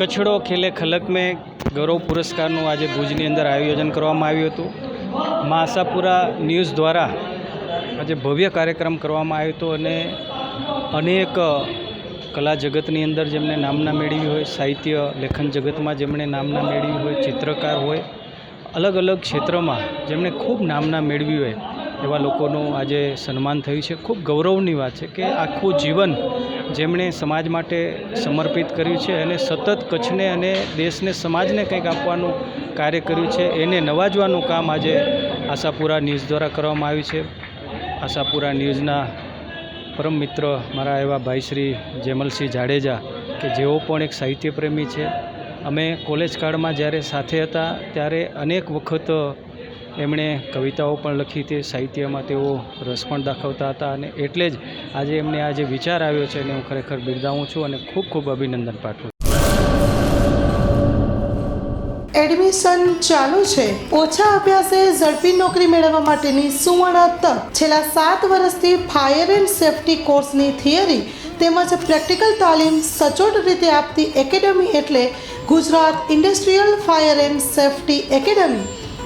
કચડો ખેલે ખલક મેં ગૌરવ પુરસ્કારનું આજે ભુજની અંદર આયોજન કરવામાં આવ્યું હતું. મા આશાપુરા ન્યૂઝ દ્વારા આજે ભવ્ય કાર્યક્રમ કરવામાં આવ્યો હતો અને અનેક કલા જગતની અંદર જેમણે નામના મેળવી હોય, સાહિત્ય લેખન જગતમાં જેમણે નામના મેળવી હોય, ચિત્રકાર હોય, અલગ અલગ ક્ષેત્રમાં જેમણે ખૂબ નામના મેળવી હોય એવા લોકોનું આજે સન્માન થયું છે. ખૂબ ગૌરવની વાત છે કે આખું જીવન જેમણે સમાજ માટે સમર્પિત કર્યું છે અને સતત કચ્છને અને દેશને સમાજને કંઈક આપવાનું કાર્ય કર્યું છે, એને નવાજવાનું કામ આજે આશાપુરા ન્યૂઝ દ્વારા કરવામાં આવ્યું છે. આશાપુરા ન્યૂઝના પરમ મિત્ર મારા એવા ભાઈ શ્રી જેમલસિંહ જાડેજા કે જેઓ પણ એક સાહિત્ય પ્રેમી છે. અમે કોલેજ કાળમાં જ્યારે સાથે હતા, ત્યારે અનેક વખત એમણે કવિતાઓ પણ લખી હતી સાહિત્યમાં તેઓ રસ પણ દાખવતા હતા અને એટલે જ આજે એમને આ જે વિચાર આવ્યો છે એને હું ખરેખર બિરદાવું છું અને ખૂબ ખૂબ અભિનંદન પાઠવું એડમિશન ચાલુ છે. ઓછા અભ્યાસે ઝડપી નોકરી મેળવવા માટેની સુવર્ણ તક. છેલ્લા સાત વર્ષથી ફાયર એન્ડ સેફટી કોર્સની થિયરી તેમજ પ્રેક્ટિકલ તાલીમ સચોટ રીતે આપતી એકેડમી એટલે Gujarat industrial fire and safety academy.